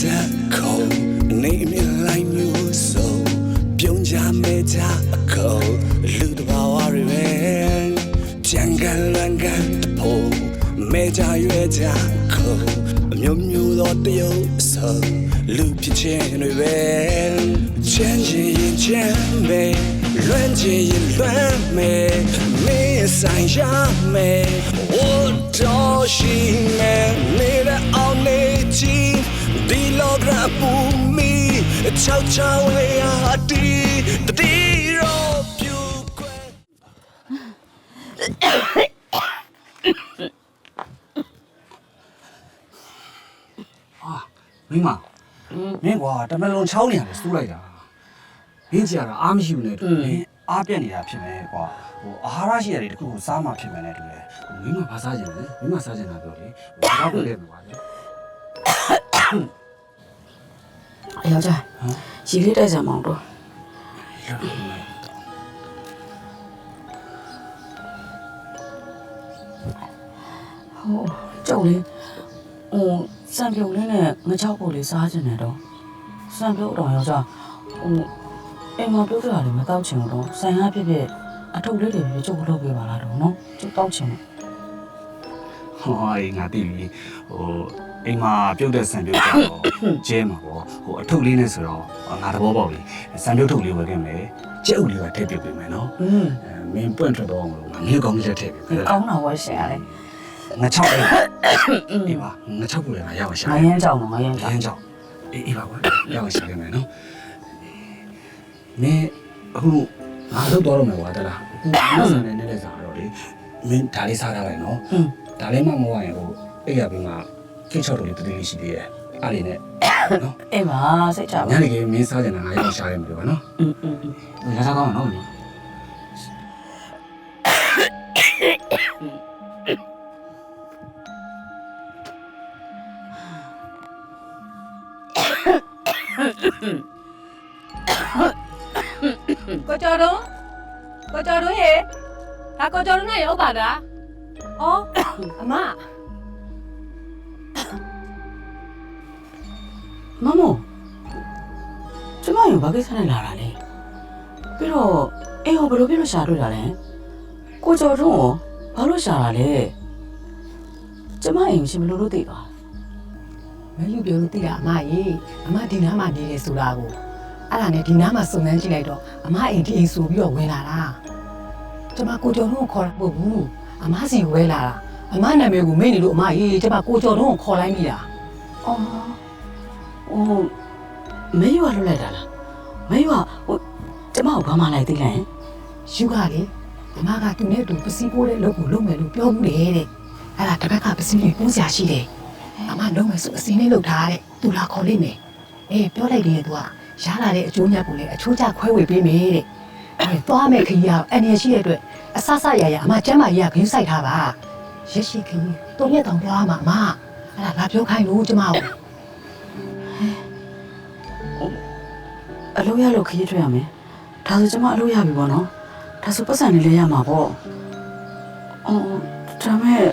ဆက်ခုံနေမြင်လိုက်မျိုးဆုံးပြုံးကြမဲ့ကြအကုန်လူတဘာဝတွေပဲပြန်ကန်လန်ကန်တဖို့မဲ့ကြရွေးကြခုံအမျိုးမျိုးသောတယုံဆုံးလူဖြစ်ခြင်းတွေပဲချမ်းချင်းရင်ချမ်းပဲလွမ်းချင်းရင်လွမ်းမယ်မင်းဆိုင်ရမယ် What does she mean? Need it all need အောင်နေချီဒီလောကရပူမီချောက်ချောင်းလေးဟာတီတတီရောပြူကွယ်မင်းမမင်းကွာတမန်လုံးချောင်းနေရတယ်စူးလိုက်တာမင်းကြီးကတော့အားမရှိဘူးနဲ့တူမင်းအားပြက်နေတာဖြစ်မယ်ကွာဟိုအာဟာရရှိရတယ်တခုကိုစားမှဖြစ်မယ်နဲ့တူတယ်မင်းမဘာစားကြင်လဲမင်းမစားကြင်တာပြောလေဘာလို့လဲပြောပါလဲအ ယောက်ျားရီလေးတိုက်စံမောင်တော့ဟိုကြောက်လေးဟိုစံပြုံလေးနဲ့ငချောက်ပို့လေးစားချင်တယ်တော့စံပြုံတော့ယောက်ျားဟိုအိမ်မှာပြုတ်ကြတယ်မတောက်ချင်တော့ဆိုင်ရဖြစ်ဖြစ်အထုပ်လေးတွေပြကျုပ်လုပ်ပေးပါလားတော့နော်ကျုပ်တောက်ချင်တယ်ဟောအေးငါသိပြီဟို အိမ်မှာပြုတ်တဲ့ဆန်ပြုတ်ကတော့ကျဲမှာပေါ့ဟိုအထုပ်လေးနဲ့ဆိုတော့ငါသဘောပေါက်လေဆန်ပြုတ်ထုပ်လေးဝယ်ခဲ့မယ်ကျဲဥလေးကထည့်ပြုတ်ပေးမယ်နော်อืมမင်းပွန့်ထွက်တော့အောင်လို့ငါမြေကောင်းလေးထည့်ပေးမယ်ကောင်းတာဝယ်ရှင်ရတယ်ငါချောက်အေးပါငါချောက်ကိုလည်းငါရအောင်ရှာငါရမ်းကြောက်ငါရမ်းကြောက်ရမ်းကြောက်အေးအေးပါကွာရအောင်ရှာခဲ့မယ်နော်မင်းအခုငါလုပ်တော့မယ်ကွာတလားအခုမဆန်နဲ့နဲ့လည်းစားတော့လေမင်းဒါလေးစားရလိုက်နော်ဒါလေးမှမဟုတ်ရင်ဟိုအဲ့ရပြီးမှ ကိတ်ချောက်တို့လေးတတိလေးရှိသေးတယ်အားလေးနဲ့နော် အေးပါစိတ်ချပါ ညနေခင်းမင်းစားကြတာငါရအောင်ရှာခဲ့မယ်ကွာနော် อืมอืม ဟိုရစားကောင်းနော်မင်း ကိုကျော်တို့ကိုကျော်တို့ရေဒါကိုကျော်တို့နဲ့ရောက်ပါလားဩအမ မမကျမရောဘာကိစ္စနဲ့လာတာလဲပြီးတော့အေးဟောဘယ်လိုဖြစ်လို့ရှာတွေ့တာလဲကိုကျော်တွန်းရောဘာလို့ရှာတာလဲကျမအိမ်ရှင်ဘယ်လိုလုပ်သိသွားမယူပြောလို့သိတာအမရေအမဒီနားမှာနေတယ်ဆိုတာကိုအဲ့ဒါနဲ့ဒီနားမှာစုံစမ်းကြည့်လိုက်တော့အမအိမ်ဒီအိမ်ဆိုပြီးတော့ဝင်လာတာကျမကိုကျော်တို့ကိုခေါ်တာမဟုတ်ဘူးအမစီဝဲလာတာအမနာမည်ကိုမေ့နေလို့အမရေကျမကိုကျော်တို့ကိုခေါ်လိုက်မိတာအော် ဟိုမဲရွာလွတ်လိုက်တာလားမဲရွာဟိုကျမကိုဘာမှလိုက်သိလိုက်ရင်ယူကလေအမကသူနဲ့တူပစီပိုးတဲ့လုပ်ကိုလုပ်မယ်လို့ပြောမှုတယ်တဲ့အဲ့ဒါတစ်ခါကပစီလေးပိုးစရာရှိတယ်အမလုံးမယ်ဆိုအစင်းလေးလုပ်ထားတဲ့သူလာခေါ်လိမ့်မယ်အေးပြောလိုက်တယ်သူကရလာတဲ့အကျိုးမြတ်ကိုလည်းအချိုးကျခွဲဝေပေးမယ်တဲ့အဲသွားမယ်ခကြီးကအန်ရရှိတဲ့အတွက်အဆဆရရအမကျမ်းမာကြီးကဂရုစိုက်ထားပါရက်ရှိခကြီးတုံးရက်တောင်သွားမှာအမအဲ့ဒါလာပြောခိုင်းလို့ကျမကို အလုပ်ရလို့ခရီးထွက်ရမယ်ဒါဆိုကျမအလုပ်ရပြီပေါ့နော်ဒါဆိုပတ်စံလေးလေးရမှာပေါ့အော်ဒါမဲ့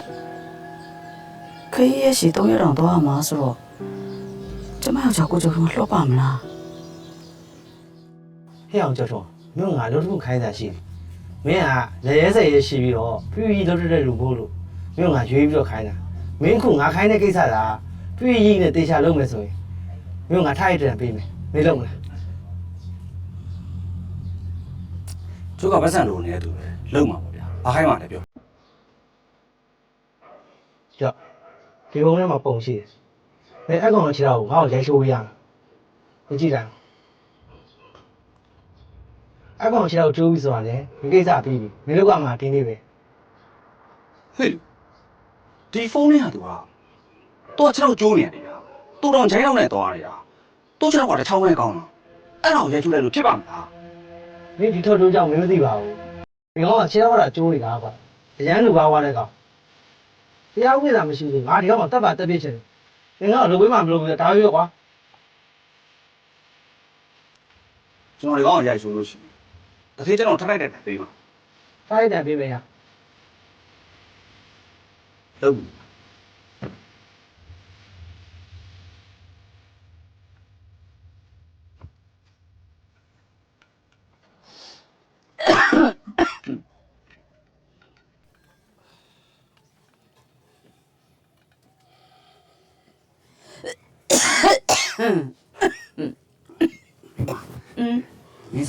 ခရီးရရှိတော့ရအောင်တော့မှာဆိုတော့ကျမယောက်ျားကိုကြောင့်လှော့ပါမလားဟဲ့အောင်ကြောက်တော့မင်းကငါလုံးတစ်ခုခိုင်းတာရှိတယ်မင်းကလက်ရဲဆက်ရဲရှိပြီးတော့ပြည့်ကြီးလုံးတဲ့လူပို့လို့မင်းကငါရွေးပြီးတော့ခိုင်းတာမင်းခုငါခိုင်းတဲ့ကိစ္စကပြည့်ကြီးနဲ့တေချာလုပ်မယ်ဆိုရင်မင်းကငါထားရတဲ့ပေးမယ်မင်းလုပ်မလား ကျုပ်ကပတ်စံလိုနေတဲ့သူပဲလုံမှာပေါ့ဗျာဘာခိုင်းမှလဲပြောကြောက်ဒီဘုံထဲမှာပုံရှိတယ်မင်းအကောင်ကိုခြေတော့ငါ့ကိုရိုက်ရှိုးပေးရမယ်ကြည့်လိုက်အကောင်ခြေတော့ကျိုးပြီးဆိုတာလေဒီကိစ္စပြီးပြီမင်းတို့ကမှတင်းနေပဲဟေးဒီဖုန်းလေးဟာသူကတော့ကျွန်တော်ကျိုးနေရတယ်ဗျာတူတော်ချိုင်းတော့နဲ့သွားနေတာတော့ကျွန်တော်ကတစ်ချောင်းပဲကောင်းတာအဲ့ဒါကိုရိုက်ကျူလိုက်လို့ဖြစ်ပါမလား မင်းဒီထုတ်တိုးကြောင့်မင်းမသိပါဘူးဒီကောင်ကခြေတော့တာကျိုးနေတာကွာအရန်လူပါသွားတဲ့ကောင်တရားဥပဒေမရှိဘူးငါဒီကောင်ကတက်ပါတက်ပြစ်ချင်တယ်ငါကလူဝေးမှမလုပ်ဘူးဒါပဲကွာကျွန်တော်ဒီကောင်ကိုရိုက်ဆိုလို့ရှိရင်တစ်သေးကျွန်တော်ထထိုက်တဲ့ပေးပါထားရတဲ့ပေးမယ်ရလုပ်ဘူး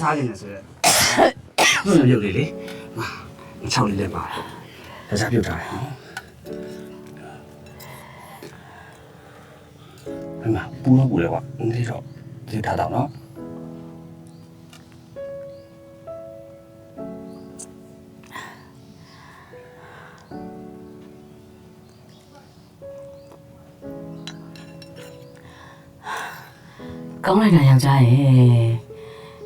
စားနေတယ်ဆိုတော့ဘယ်လိုပြုတ်လေးလေဟာချောက်လေးလည်းပါတယ်ဒါကြပြုတ်ထားတယ်နော်အမပူတော့ပူတယ်ကွာဒီတော့ဒီထားတော့နော်ကောင်းလိုက်တာယောက်ျားရဲ့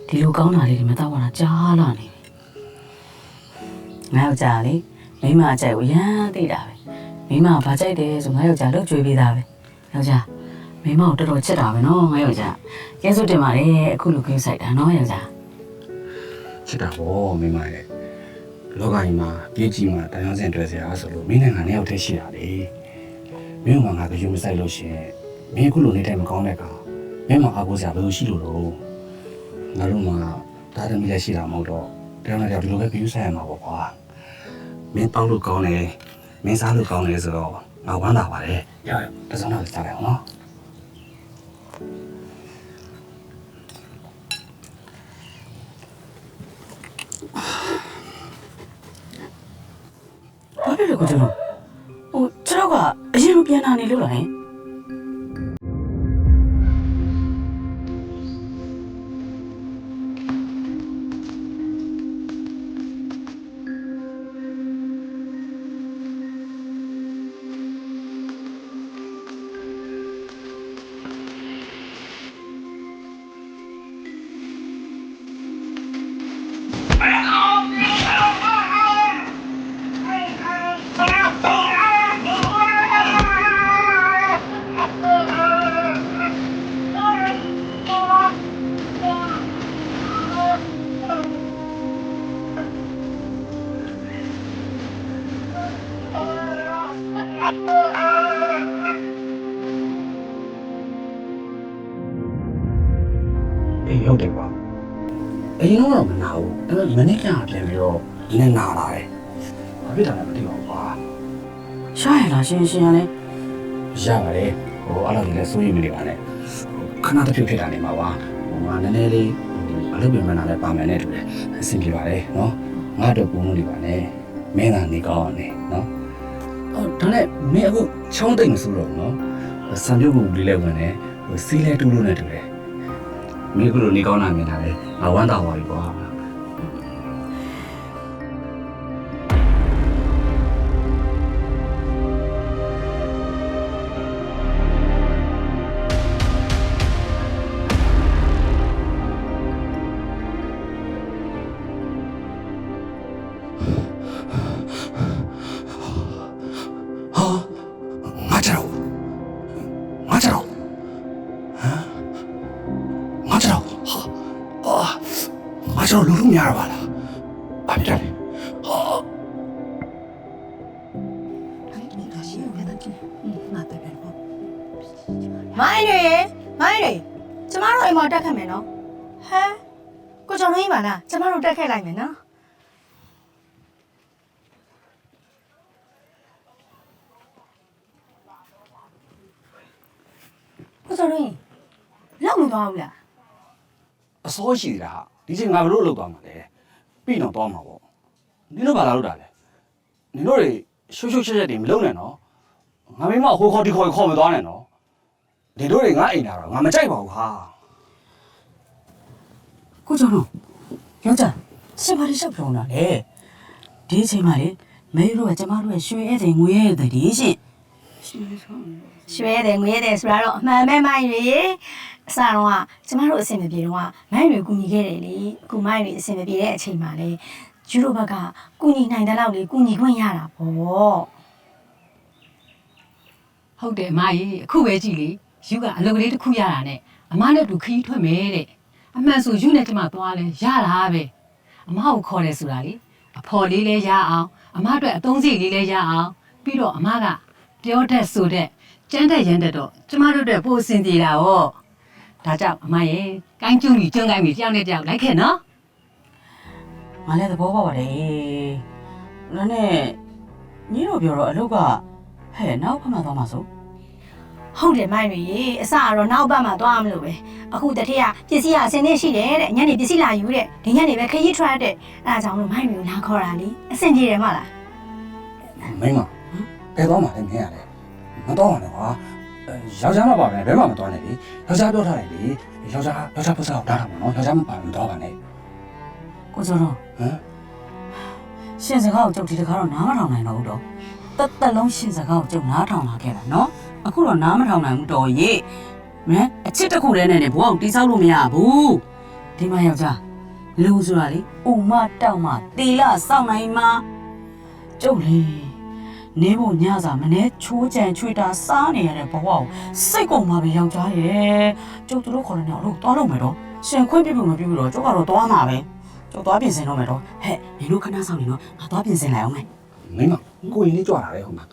ဒီလိုကောင်းတာလေးတွေမတော့ပါတာကြားလာနေပြီငါယောက်ျားလေမိမအကြိုက်ကိုရမ်းသိတာပဲမိမကဘာကြိုက်တယ်ဆိုငါယောက်ျားလို့ကြွေးပေးတာပဲယောက်ျားမိမကိုတော်တော်ချစ်တာပဲနော်ငါယောက်ျားကျေးဇူးတင်ပါတယ်အခုလိုကိစ္စဆိုင်တာနော်ယောက်ျားချစ်တာဗောမိမရဲ့လောကကြီးမှာပြေးကြီးမှာတန်ရုံးစင်တွေ့စရာဆိုလို့မင်းနဲ့ငါနဲ့ရောက်တဲ့ရှိတာလေမင်းကငါကယူမဆိုင်လို့ရှရင်မင်းအခုလိုနေတိုင်းမကောင်းတဲ့ကောင်မင်းမအားကိုးစရာဘယ်လိုရှိလို့တော့ ငါတို့မှဒါသမီးလည်းရှိတာမဟုတ်တော့တယောက်နဲ့တယောက်ဒီလိုပဲပြူးဆိုင်ရမှာပေါ့ကွာမင်းတောက်လို့ကောင်းတယ်မင်းစားလို့ကောင်းတယ်ဆိုတော့ငါဝမ်းသာပါတယ်ရရတစုံတော့စားလိုက်အောင်နော်ဘာဖြစ်လဲကိုကျွန်တော်ဟိုကျွန်တော်ကအရင်လိုပြန်လာနေလို့လားဟင် စိုးရိမ်မနေပါနဲ့ခဏတစ်ဖြုတ်ဖြစ်တာနေမှာပါဟိုငါနည်းနည်းလေးအလုပ်ပြင်မှန်းတာလည်းပါမယ်နဲ့တူတယ်အဆင်ပြေပါတယ်နော်ငါတော့ပုံလို့နေပါနဲ့မင်းသာနေကောင်းအောင်နေနော်အော်ဒါနဲ့မင်းအခုချောင်းတိတ်မစိုးတော့ဘူးနော်ဆံပြုတ်ကူလေးလည်းဝင်တယ်ဟိုစီးလဲတူးလို့နဲ့တူတယ်မင်းအခုလိုနေကောင်းတာမြင်တာလေငါဝမ်းသာပါပြီကွာ မိုင်းတွေမိုင်းတွေကျမတို့အိမ်မှာတက်ခတ်မယ်နော်ဟမ်ကိုကျော်လုံးကြီးပါလားကျမတို့တက်ခတ်လိုက်မယ်နော်ကိုကျော်လုံးကြီးလောက်မသွားဘူးလားအစိုးရှိသေးတာဟာဒီချိန်ငါဘလို့လောက်သွားမှာလဲပြီးတော့သွားမှာပေါ့နင်တို့ဘာလာလို့တာလဲနင်တို့တွေရှုပ်ရှုပ်ချက်ချက်တွေမလုပ်နဲ့နော် ငါမင်းမဟိုခေါ်ဒီခေါ်ခေါ်မသွားနဲ့နော်ဒီတို့တွေငါအိမ်လာတော့ငါမကြိုက်ပါဘူးဟာကိုကျွန်တော်ယောက်ျားရှင်ဘာလို့ရှောက်ပြောနေတာလဲဒီအချိန်မှလေမေတို့ကကျမတို့ရဲ့ရွှေဧည့်သည်ငွေဧည့်သည်ဒီရှင်ရွှဲတယ်ငွေတယ်ဆိုတော့အမှန်ပဲမိုင်းတွေအစတော့ကကျမတို့အဆင်မပြေတော့ကမိုင်းတွေကူညီခဲ့တယ်လေအခုမိုင်းတွေအဆင်မပြေတဲ့အချိန်မှာလေကျူတို့ဘက်ကကူညီနိုင်တဲ့လောက်လေကူညီခွင့်ရတာပေါ့ ဟုတ်တယ်အမကြီးအခုပဲကြည့်လေယူကအလုပ်ကလေးတစ်ခုရတာနဲ့အမနဲ့တူခီးထွက်မယ်တဲ့အမှန်ဆိုယူနဲ့ကျမသွားလဲရတာပဲအမကိုခေါ်တယ်ဆိုတာလေအဖော်လေးလဲရအောင်အမအတွက်အသုံးစရိတ်လေးလဲရအောင်ပြီးတော့အမကပြောတတ်ဆိုတတ်ကြမ်းတက်ရမ်းတက်တော့ကျမတို့အတွက်ပိုအဆင်ပြေတာဟောဒါကြောင့်အမရဲ့ကိုင်းကျူးကြီးကျွန်းကိုင်းကြီးတယောက်နဲ့တယောက်လိုက်ခဲ့နော်ငါလည်းသဘောပေါက်ပါတယ်ဒါနဲ့ညီတို့ပြောတော့အလုပ်က ဟဲ့နောက်ဖမှသွားမှာဆိုဟဟုတ်တယ်မိုင်းတွေရေအစကတော့နောက်ဘက်မှာသွားမလို့ပဲအခုတထည့်ကပစ္စည်းကအစင်းနေရှိတယ်တဲ့ညနေပစ္စည်းလာယူတဲ့ဒီညနေပဲခရီးထွက်တဲ့အဲဒါကြောင့်လို့မိုင်းတွေကိုလာခေါ်တာလीအစင်ကြီးတယ်မဟုတ်လားမိမဘယ်တော့မှလည်းမင်းရတယ်မတော့ပါနဲ့ကွာအဲယောက်ျားမပါပဲဘယ်မှမတော့နဲ့လေယောက်ျားပြောထားတယ်လေယောက်ျားယောက်ျားပတ်စံကိုတားတာမနော်ယောက်ျားမပါမတော့ပါနဲ့ကိုစောတော့ဟမ်ရှင်စကားကိုကြုတ်ဒီတခါတော့နားမထောင်နိုင်တော့ဘူးတော့ တက်တက်လုံးရှင်စကားကိုကြုတ်နားထောင်လာခဲ့တာနော်အခုတော့နားမထောင်နိုင်ဘူးတော်ရေမင်းအချစ်တစ်ခုတည်းနဲ့နေဘဝကိုတိဆောက်လို့မရဘူးဒီမှာယောက်ျားလူဆိုတာလေဥမတောက်မှတီလာစောင့်နိုင်မှာကျုပ်လေနေဖို့ညစာမနေ့ချိုးကြံချွေတာစားနေရတဲ့ဘဝကိုစိတ်ကုန်ပါပဲယောက်ျားရဲ့ကျုပ်တို့ခေါ်နေတော့တော့တော့မယ်တော့ရှင်ခွင့်ပြဖို့မပြဘူးတော့ကျုပ်ကတော့သွားမှာပဲကျုပ်သွားပြင်ဆင်တော့မယ်တော့ဟဲ့နင်တို့ခဏဆောင်နေတော့ငါသွားပြင်ဆင်လိုက်အောင်မယ် မိမကိုရင်လေးကြွလာတယ်ဟုတ်မှာ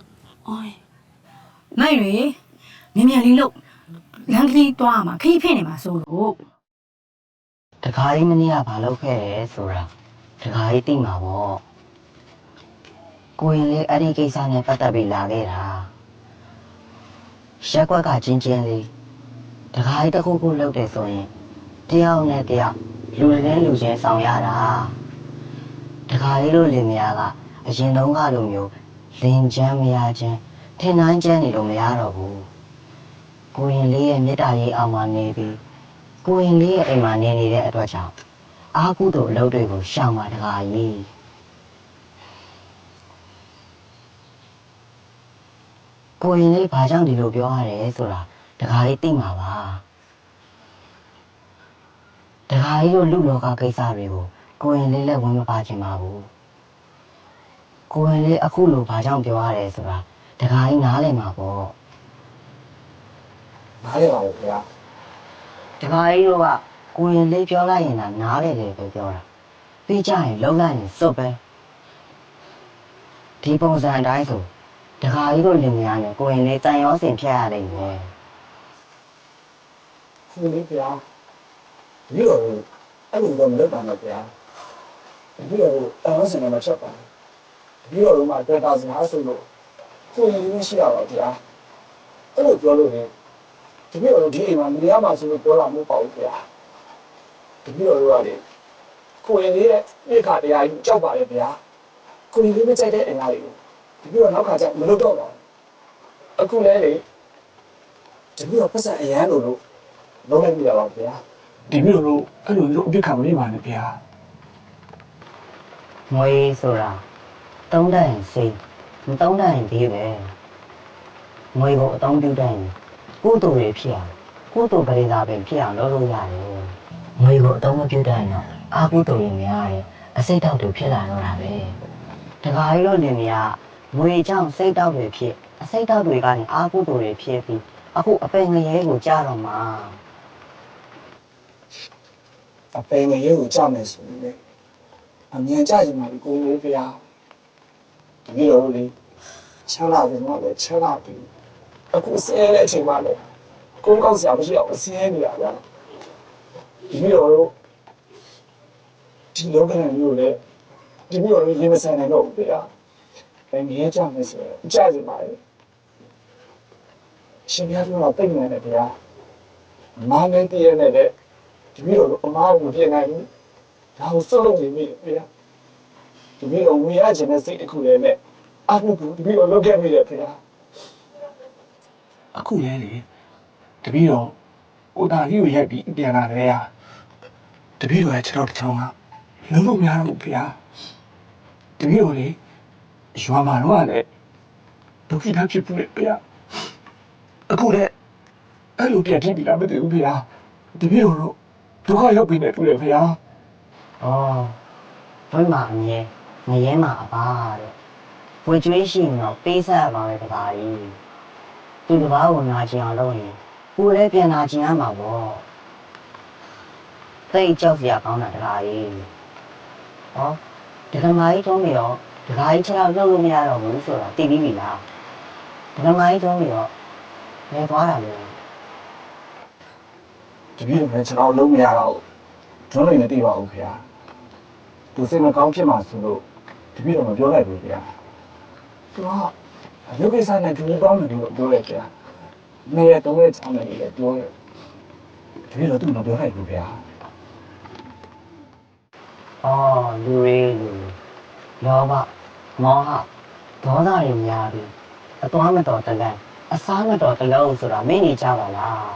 အိုးမိုင်းတွေမြင်မြန်လေးလို့လမ်းကလေးသွားမှာခရီးဖြစ်နေမှာဆိုလို့တခါကြီးမနေ့ကဘာလုပ်ခဲ့ရဲဆိုတာတခါကြီးသိမှာပေါ့ကိုရင်လေးအဲ့ဒီကိစ္စနဲ့ပတ်သက်ပြီးလာခဲ့တာရက်ကွက်ကချင်းချင်းလေးတခါကြီးတစ်ခုခုလုပ်တယ်ဆိုရင်တယောက်နဲ့တယောက်လူနဲ့လူချင်းဆောင်ရတာတခါကြီးလို့လင်မယားက အရင်တုန်းကလိုမျိုးလင်ချမ်းမရချင်းထင်တိုင်းချမ်းနေလို့မရတော့ဘူးကိုရင်လေးရဲ့မေတ္တာရေးအောင်မှနေပြီးကိုရင်လေးရဲ့အိမ်မှာနေနေတဲ့အတွက်ကြောင့်အာကုသို့အလုပ်တွေကိုရှောင်ပါတကားကြီးကိုရင်လေးဘာကြောင့်ဒီလိုပြောရတယ်ဆိုတာတကားလေးသိမှာပါတကားကြီးတို့လူလောကကိစ္စတွေကိုကိုရင်လေးလည်းဝင်မပါချင်ပါဘူး ကိုရင်လေးအခုလိုဘာကြောင့်ပြောရတယ်ဆိုတာတကားကြီးနားလည်မှာပေါ့နားရပါဘူးခင်ဗျာဒီခါကြီးတို့ကကိုရင်လေးပြောလိုက်ရင်တော့နားလေတယ်ပဲပြောတာပြီးကြရင်လုံးလိုက်ရင်စွတ်ပဲဒီပုံစံအတိုင်းဆိုဒီခါကြီးတို့လင်မယားနဲ့ကိုရင်လေးတန်ရောစင်ဖြတ်ရလိမ့်မယ်ကိုလေးဗျာဒီလိုအဲ့လိုတော့မလုပ်ပါနဲ့ဗျာဒီလိုတောင်းစင်နေမှာချက်ပါ ဒီလိုတော့မှတွေ့တာစကားဆိုလို့ကိုရင်လေးရှိရပါဗျာအဲ့လိုပြောလို့လေဒီလိုတော့ဒီအိမ်မှာနေရမှာဆိုလို့ပြောလာမဟုတ်ပါဘူးဗျာဒီလိုတော့လေကိုရင်လေးရဲ့ဧကတရားကြီးကြောက်ပါရဲ့ဗျာကိုရင်လေးမကြိုက်တဲ့အင်အားတွေကိုဒီလိုတော့နောက်ခါကျမလုပ်တော့ပါဘူးအခုလဲလေဒီလိုပတ်စံအရန်လို့လို့လုံးလိုက်ပြရပါဗျာဒီမျိုးလို့အဲ့လိုမျိုးအပြစ်ခံမနေပါနဲ့ဗျာငွေဆိုတာ တုံးတတ်ရင်စိတ်မတုံးတတ်ရင်ဒီပဲငွေကိုအသုံးပြုတတ်ရင်ကုသိုလ်တွေဖြစ်အောင်ကုသိုလ်ပရိသတ်ပဲဖြစ်အောင်လုပ်လို့ရတယ်ငွေကိုအသုံးမပြုတတ်ရင်တော့အာကုသိုလ်တွေများတယ်အစိတ်တောက်တွေဖြစ်လာတော့တာပဲတခါကြီးတော့လင်မယားငွေကြောင့်စိတ်တောက်တွေဖြစ်အစိတ်တောက်တွေကနေအာကုသိုလ်တွေဖြစ်ပြီးအခုအပင်ငရဲကိုကြားတော့မှာအပင်ငရေကိုကြောက်နေဆိုရင်လေအမြန်ကြရင်မှဒီကိုလေးဗျာ ဒီမျိုးလို့လေချမ်းသာတယ်တော့လေချမ်းသာပြီအခုဆင်းရဲတဲ့အချိန်မှလည်းကိုယ်ကောက်စရာမရှိအောင်ဆင်းရဲနေတာဗျာဒီမျိုးလို့ဒီလောကနဲ့မျိုးလေဒီမျိုးလို့ရေမဆိုင်နိုင်တော့ဘူးဗျာပင်ငရေကြောက်နေဆိုရင်ကြကြပါလေရှင်ပြပြောတော့တိတ်နေတယ်ဗျာမားနေတည်းနဲ့လည်းဒီမျိုးတော့အမားကိုပြင်နိုင်ဘူးဒါကိုစွတ်လို့နေမိတယ်ဗျာ ဒီမျိုးတော့ဝင်ရခြင်းနဲ့စိတ်တစ်ခုလည်းနဲ့အမှုကူဒီမျိုးတော့လုပ်ခဲ့မိတယ်ဗျာအခုလဲလေတပည့်တော်ကိုတာကြီးကိုရိုက်ပြီးပြန်လာတယ်ဟာတပည့်တော်ရဲ့ခြေတော်တစ်ချောင်းကလုံးလို့မရတော့ဘူးဗျာတပည့်တော်လေရွာမှာတော့လည်းဒုက္ခိတဖြစ်ဘူးလေဗျာအခုလည်းအဲ့လိုပြန်ကြည့်ပြီးလားမသိဘူးဗျာတပည့်တော်တို့ဒုက္ခရောက်ပြီနဲ့တွေ့တယ်ဗျာ။ဩဘွေးမှာအမြဲင ရဲမှာအပါတဲ့။ဝေကျွေးရှိရင်တော့ပေးဆက်ရပါမယ်တကားကြီး။သူတစ်ပါးကိုနာကျင်အောင်လုပ်ရင်ကိုယ်လည်းပြန်နာကျင်ရမှာပေါ့။သိတ်ကြောက်စရာကောင်းတာတကားကြီး။ဟောဒီကမာကြီးထုံးပြီးတော့တကားကြီးချက်တော့လုပ်လို့မရတော့ဘူးဆိုတာသိပြီးပြီလား။ဒီကမာကြီးထုံးပြီးတော့နေသွားတာလေဒီပြည့်လည်းကျွန်တော်လုံးမရတော့ဘူးကျွန်တော်လည်းမသိပါဘူးဗျာသူစိတ်မကောင်းဖြစ်မှာဆိုလို့ ဒီပြည့်တော့မပြောလိုက်ဘူးဗျာသူကရုပ်ကိစ္စနဲ့ဒီလိုကောင်းတယ်လို့ပြောလိုက်ဗျာနေရတော့ရဲ့ချမ်းတယ်လေပြောတယ်ဒီလိုသူ့မပြောနိုင်ဘူးဗျာအော်လူရင်းလူလောဘမောဟဒေါသတွေများပြီးအသွားမတော်တလန့်အစားမတော်တလုံးဆိုတာမင်းနေကြပါလား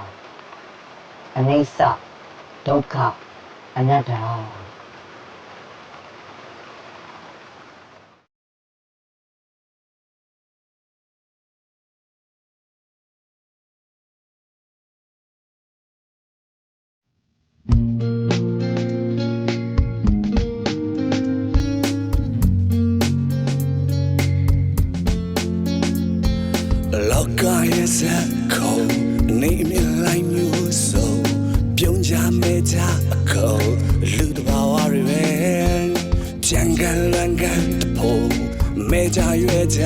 အနိစ္စဒုက္ခအနတ္တ လော ကြရွယ်ကြ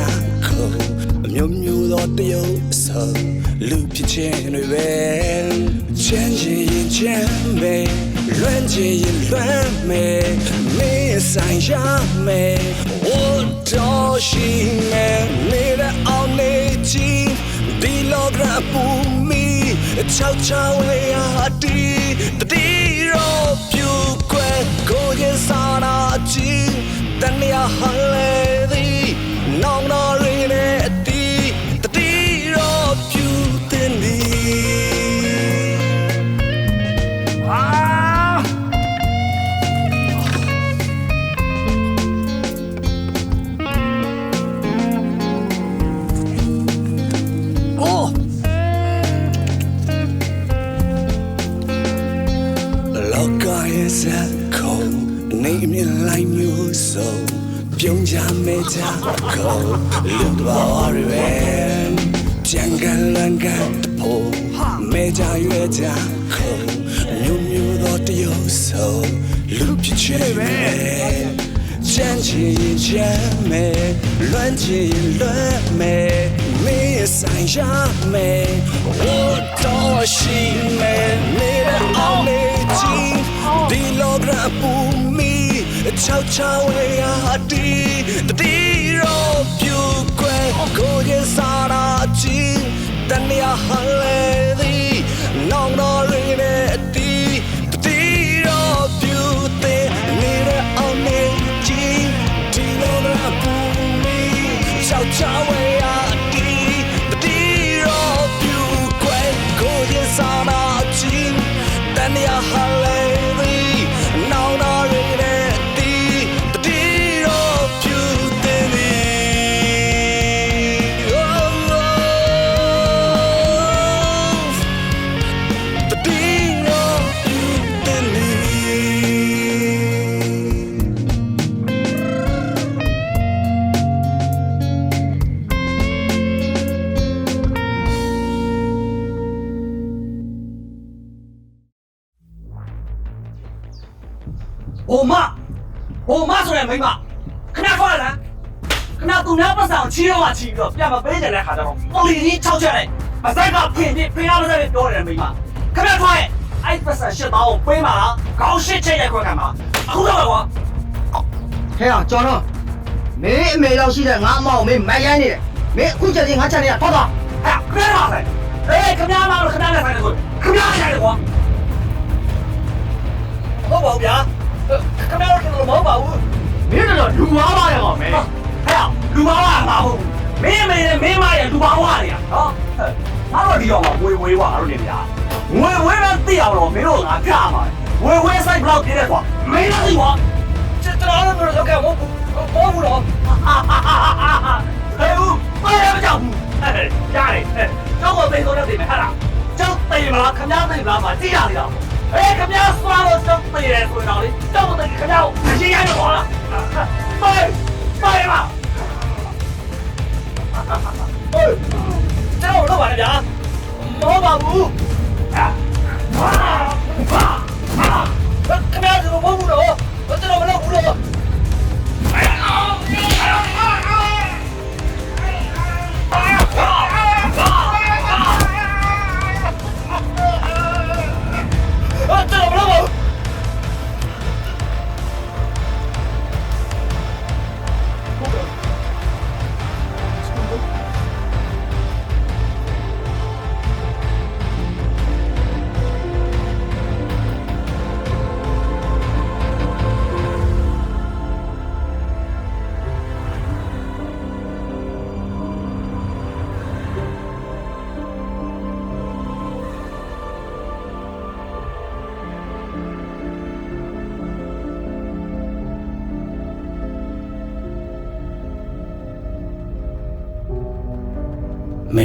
ခုံအမျိုးမျိုးသောတယုတ်ဆုံလူဖြစ်ခြင်းတွေပဲချမ်းချင်ရင်ချမ်းမဲလွမ်းချင်ရင်လွမ်းမဲမင်းဆိုင်ရမဲဝတ်တော်ရှိမဲနေတဲ့အောင်နေချီဒီလောကရပူမီချောက်ချောင်းဝေးဟာတီတတိရောပြူကွယ်ကိုရင်စားနာချီတန်ရဟန်လေသည် နောင်နာရင်းနဲ့အတီတတိရောပြူတင်သည်အာ Oh. လောကရဲ့ဇက်ခုံနေမြင်လိုက်မျိုးစုံ ပြုံးကြမဲကြခုံလူတော်ရပဲကြံကန်လန်ကန်တဖို့မဲကြရွယ်ကြခုံမျိုးမျိုးသောတရုပ်ဆုံးလူဖြစ်ချင်ပဲချမ်းချင်ရင်ချမ်းမယ်လွမ်းချင်ရင်လွမ်းမယ်မ ချီဒီလောကရပူမီချောက်ချောင်းဝေးဟာတီတတိရောပြူကွယ်ကိုရင်စားနာချီတန်ရဟန်လေသည်နောင်တော်ရင်းနဲ့အတီတတိရောပြူတဲ့နေတဲ့အောင်နေချီဒီလောကရပူမီချောက်ချောင်းဝေးဟာ တော့မှချီးပြီးတော့ပြန်မပေးကြတဲ့ခါကျတော့ပေါ်လီကြီး၆ချက်လိုက်မဆိုင်ကဖင်ပြဖင်ရမစက်ပြောတယ်မိန်းမခဏခွာရဲ့အဲ့ပတ်စံရှစ်တောင်းကိုပေးမှာလားခေါင်းရှစ်ချက်ရိုက်ခွက်ခံမှာအခုတော့ကွာခဲအောင်ကျော်တော့မင်းအမေလောက်ရှိတဲ့ငါအမောင်မင်းမိုက်ရိုင်းနေတယ်မင်းအခုချက်ချင်းငါချက်နေရထောက်တော့အဲ့ခဏပါဆိုင်အေးခဏမှလို့ခဏနဲ့ဆိုင်တယ်ဆိုခဏဆိုင်တယ်ကွာဟုတ်ပါဘူးဗျာခဏတော့ကျွန်တော်မဟုတ်ပါဘူးမင်းတို့လူသွားပါရဲ့ကောင်မင်းဟဲ့လူပါဝါငါဟုတ် မင်းမေနဲ့မင်းမရဲ့လူပါဝါနေရနော်ငါတို့ဒီတော့ဝေဝေဝါတို့နေဗျာငွေဝဲတော့သိအောင်တော့မင်းတို့ငါပြမှာဝေဝဲဆိုင်ဘလောက်ပြည့်တဲ့ကွာမင်းတို့ဒီကွာကျွန်တော်လည်းမလို့တော့ကမဟုတ်ဘူးမဟုတ်ဘူးတော့ဟဲ့ဘူးမရမကြောက်ဘူးရတယ်ကျောက်ကိုသိဆုံးတဲ့ပြင်ဟဲ့လားကျောက်သိမလားခမားသိမလားမကြည့်ရသေးတော့အေးခမားစွာလို့ကျောက်သိရဲဆိုတော့လေကျောက်ကိုသိခမားကိုအရင်ရိုက်တော့လားไปไปมาเฮ้ยเจ้า တော့ပါလေဗျာမဟုတ်ပါဘူးအာဘာဘာဘာခမရတို့မဟုတ်ဘူးတော့ကျွန်တော်မလုပ်ဘူးတော့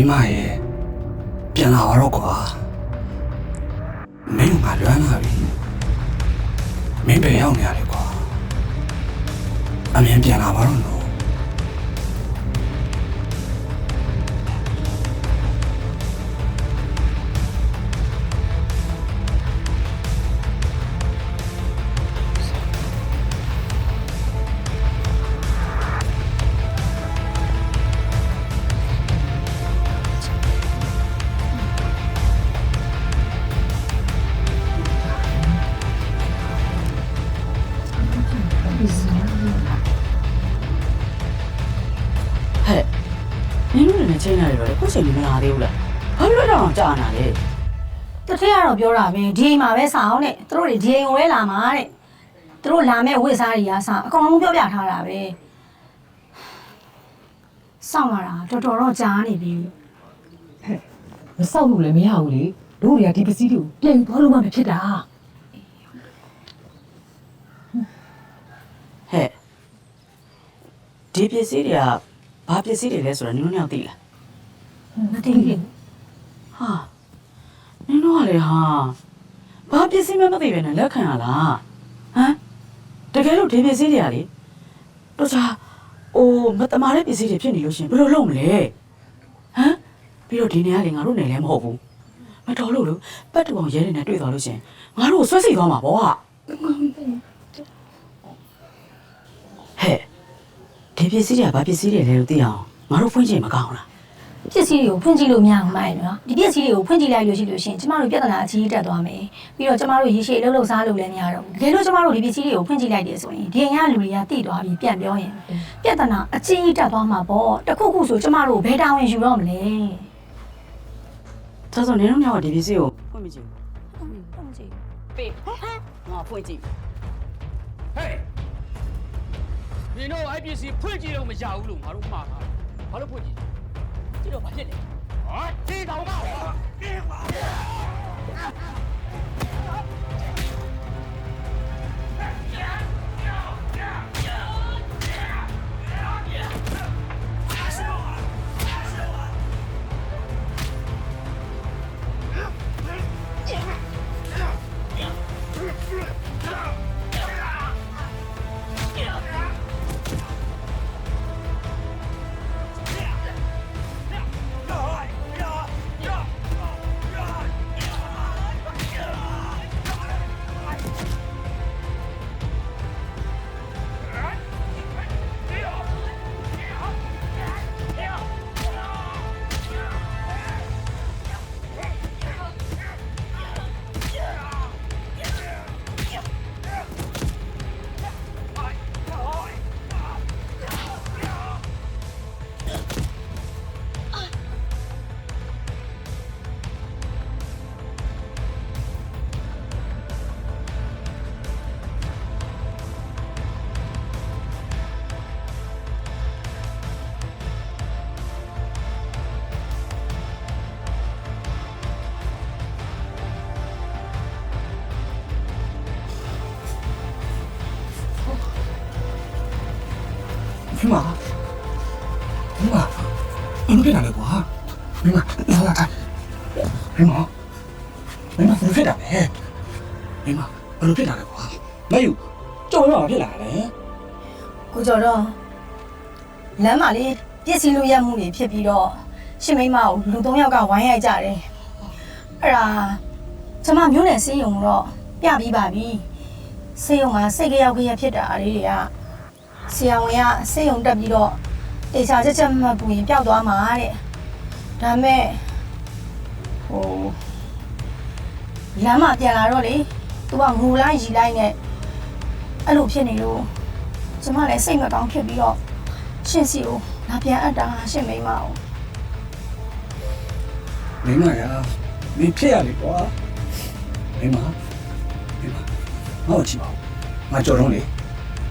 မိမရဲ့ပြန်လာတော့ကွာမင်းကငါလွမ်းလာပြီမင်းပဲရောက်နေရတယ်ကွာအမြင်ပြန်လာပါတော့ လို့တော့ကြာနာလဲတထက်ကတော့ပြောတာပဲဒီအိမ်မှာပဲစောင်းတဲ့သူတို့တွေဒီအိမ်ကိုပဲလာမှာတဲ့သူတို့လာမဲ့ဝိစားတွေကစအကုန်လုံးပြောပြထားတာပဲစောင့်လာတာတော်တော်တော့ကြားနေပြီမဆောက်လို့လည်းမရဘူးလေတို့တွေကဒီပစ္စည်းတွေကိုပြန်ယူသွားလို့မှမဖြစ်တာဟဲ့ဒီပစ္စည်းတွေကဘာပစ္စည်းတွေလဲဆိုတာနင်တို့ညောင်သိလားမသိဘူး ဟာနင်တို့ကလေဟာဘာပစ္စည်းမှမသိပဲနဲ့လက်ခံရလားဟမ်တကယ်လို့ဒီပစ္စည်းတွေကလေတို့ချာအိုးမတမာတဲ့ပစ္စည်းတွေဖြစ်နေလို့ရှရင်ဘယ်လိုလုပ်မလဲဟမ်ပြီးတော့ဒီနေရာလေငါတို့နေလည်းမဟုတ်ဘူးမတော်လို့လို့ပတ်တူအောင်ရဲနေနဲ့တွေ့သွားလို့ရှရင်ငါတို့ကိုဆွဲစိသွားမှာပေါ့ဟာဟဲ့ဒီပစ္စည်းတွေကဘာပစ္စည်းတွေလဲလို့သိအောင်ငါတို့ဖွင့်ချင်မကောင်းလား ပစ္စည်းတွေကိုဖွင့်ကြည့်လို့မရအောင်မိုင်းနော်ဒီပစ္စည်းတွေကိုဖွင့်ကြည့်လိုက်လို့ရှိလို့ရှိရင်ကျမတို့ပြဿနာအကြီးကြီးတက်သွားမယ်ပြီးတော့ကျမတို့ရေရှည်အလုပ်လုပ်စားလို့လည်းမရတော့ဘူးတကယ်လို့ကျမတို့ဒီပစ္စည်းတွေကိုဖွင့်ကြည့်လိုက်တယ်ဆိုရင်ဒီအိမ်ကလူတွေကတိသွားပြီးပြန်ပြောရင်ပြဿနာအကြီးကြီးတက်သွားမှာပေါ့တခုခုဆိုကျမတို့ဘယ်တာဝန်ယူတော့မလဲဒါဆိုနင်တို့ညောင်ကဒီပစ္စည်းကိုဖွင့်မကြည့်ဘူးဖွင့်ကြည့်ပေးငါဖွင့်ကြည့်ဟေးနင်တို့အဲ့ပစ္စည်းဖွင့်ကြည့်လို့မရဘူးလို့ငါတို့မှားတာဘာလို့ဖွင့်ကြည့် ကြည့်တော့ဘာဖြစ်လဲဟာ ဘယ်လိုဖြစ်တာလဲကွာမယူကြော်ရအောင်ဖြစ်လာတယ်ကိုကျော်တော့လမ်းမှာလေပစ္စည်းလိုရက်မှုတွေဖြစ်ပြီးတော့ရှင်မိန်းမကိုလူ၃ယောက်ကဝိုင်းရိုက်ကြတယ်အဲ့ဒါကျမမျိုးနယ်စေးရုံတော့ပြပြီးပါပြီစေးရုံကစိတ်ကြောက်ကြရဖြစ်တာလေးတွေကဆရာဝန်ကစေးရုံတက်ပြီးတော့တေချာချက်ချက်မပူရင်ပျောက်သွားမှာတဲ့ဒါမဲ့ဟိုလမ်းမှာပြန်လာတော့လေ သူကငိုလိုက်ရီလိုက်နဲ့အဲ့လိုဖြစ်နေလို့ကျမလည်းစိတ်မကောင်းဖြစ်ပြီးတော့ရှင်စီကိုငါပြန်အပ်တာရှင်မိန်းမအောင်မိမရာမင်းဖြစ်ရလေကွာမိမမိမငါ့ကိုချစ်ပါငါကြော်တော့လေ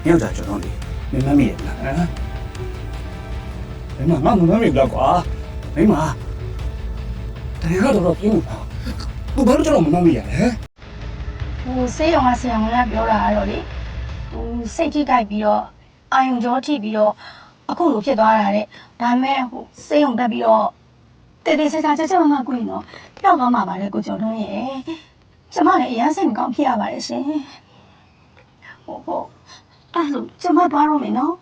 ညောက်တာကြော်တော့လေမင်းမမေ့ရလားဟမ်မိမငါမမမေ့ဘူးကွာမိမတကယ်တော့တော့ပြင်းနေတာဘူးဘာလို့ကြော်တော့မမမေ့ရလဲဟို ဆေးရုံကဆရာဝန်ကပြောတာကတော့လေဟိုစိတ်ထိကြိုက်ပြီးတော့အာယုံကြောထိပြီးတော့အခုလိုဖြစ်သွားတာတဲ့ဒါပေမဲ့ဟိုဆေးရုံတက်ပြီးတော့တေတေချာချာချက်ချက်မမကိုရင်တော့ပြောက်သွားမှာပါလေကိုကျော်တွန်းရဲ့ကျမလည်းအရင်စိတ်မကောင်းဖြစ်ရပါတယ်ရှင်ဟိုဟိုအဲ့ဒါဆိုကျမသွားတော့မယ်နော်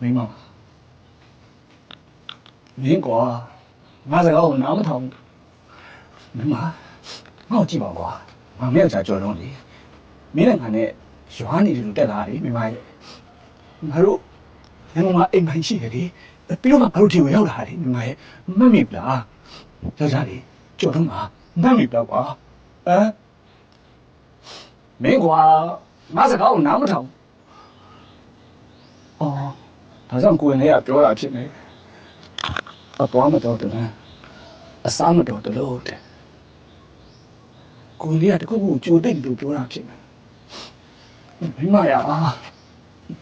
မင်းမမင်းကွာ ငါစကားကိုနားမထောင်ဘူးမင်းမငါ့ကိုကြည့်ပါကွာငါမင်းယောက်ျားကြော်တော့လေမင်းနဲ့ငါနဲ့ရွာနေတယ်လို့တက်လာတယ်မင်းမရဲ့ငါတို့ရန်ကုန်မှာအိမ်ပိုင်ရှိတယ်လေပြီးတော့မှဘာလို့ဒီကိုရောက်လာတယ်မင်းမရဲ့မတ်မိပလားယောက်ျားလေကြော်တော့မှာမတ်မိပလားကွာဟမ်မင်းကွာငါစကားကိုနားမထောင်ဘူးအော်ဒါကြောင့်ကိုယ်နဲ့ကပြောတာဖြစ်နေ အပေါ်မတော်တယ်အစားမတော်တယ်လို့တဲ့ကိုယ်လေးကတခုခုကြိုတိတ်လို့ပြောတာဖြစ်နေမိမရအာ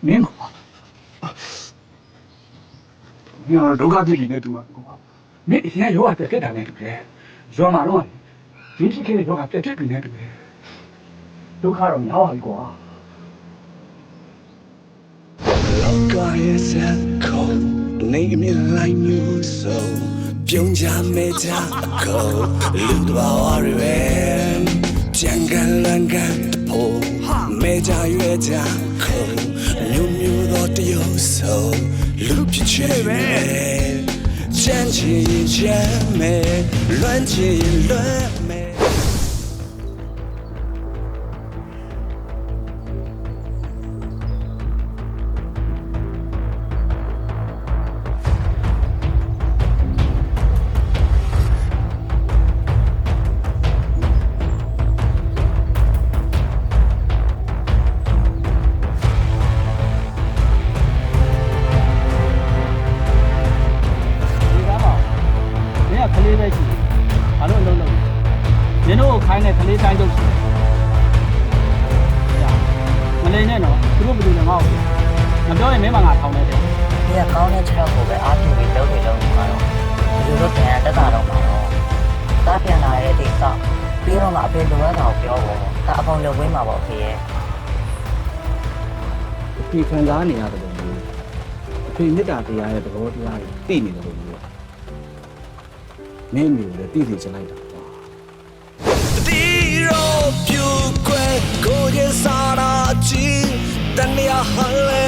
မင်းကညဒုက္ခတိနေတူပါကောမင်းရရောအပြက်တာနဲ့တူတယ်ရောမှာတော့ဒီဖြစ်ခဲ့တဲ့ရောကပြက်ပြက်နေတူတယ်ဒုက္ခတော့များပါပြီကွာလောကရဲ့စက် ခုံနေမြင်လိုက်မျိုးစုံပြုံးကြမဲကြခုံလူတော်ဝရပဲပြန်ကန်လန်ကန်တဖို့မဲကြရွယ်ကြခုံမျိုးမျိုးသောတရုပ်ဆုံးလူဖြစ်ချင်ပဲချမ်းချင်ချမ်းမဲလွမ်းချင်လွမ်း ခံစားနေရတယ်လို့မျိုးအဖေမေတ္တာတရားရဲ့သဘောတရားကိုသိနေတယ်လို့မျိုးမင်းမျိုးလည်းသိသိချင်လိုက်တာကွာတီရောပြူကွယ်ကိုရင်စားနာချီတန်ရဟန်လေ